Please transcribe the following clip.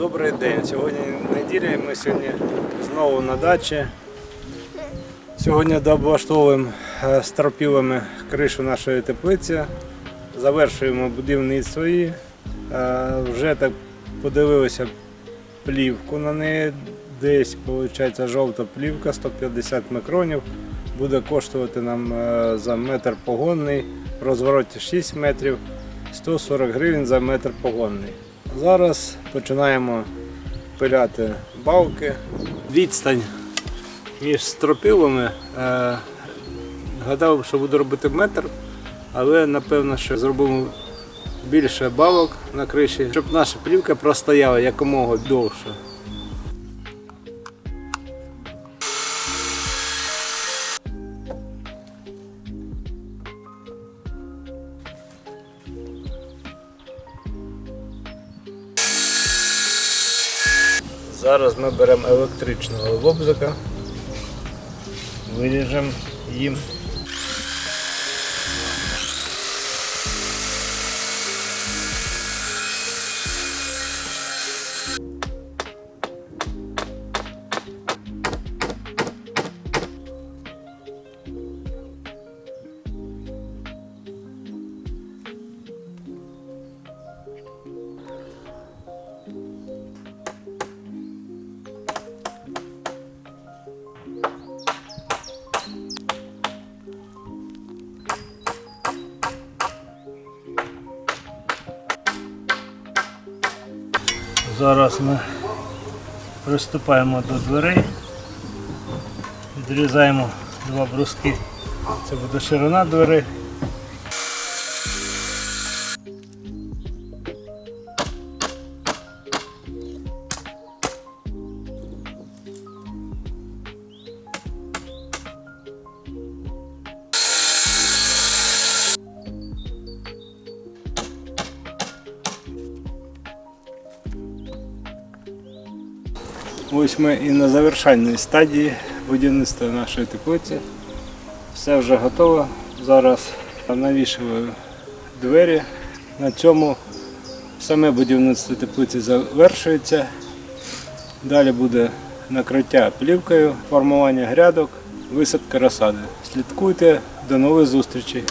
Добрий день. Сьогодні неділя ми сьогодні знову на дачі. Сьогодні дооблаштовуємо е, стропілами кришу нашої теплиці. Завершуємо будівництво її. Е, Вже так подивилися плівку на неї. Десь виходить жовта плівка 150 мікронів. Буде коштувати нам е, за метр погонний в розвороті 6 метрів 140 гривень за метр погонний. Зараз починаємо пиляти балки. Відстань між стропилами. Е, гадав, що буду робити метр, але напевно, що зробимо більше балок на криші, щоб наша плівка простояла якомога довше. Зараз ми беремо електричного лобзика, виріжемо їм. Зараз ми приступаємо до дверей, відрізаємо два бруски. Це буде ширина дверей. Ось ми і на завершальній стадії будівництва нашої теплиці. Все вже готово. Зараз навішую двері. На цьому саме будівництво теплиці завершується. Далі буде накриття плівкою, формування грядок, висадка розсади. Слідкуйте, до нових зустрічей!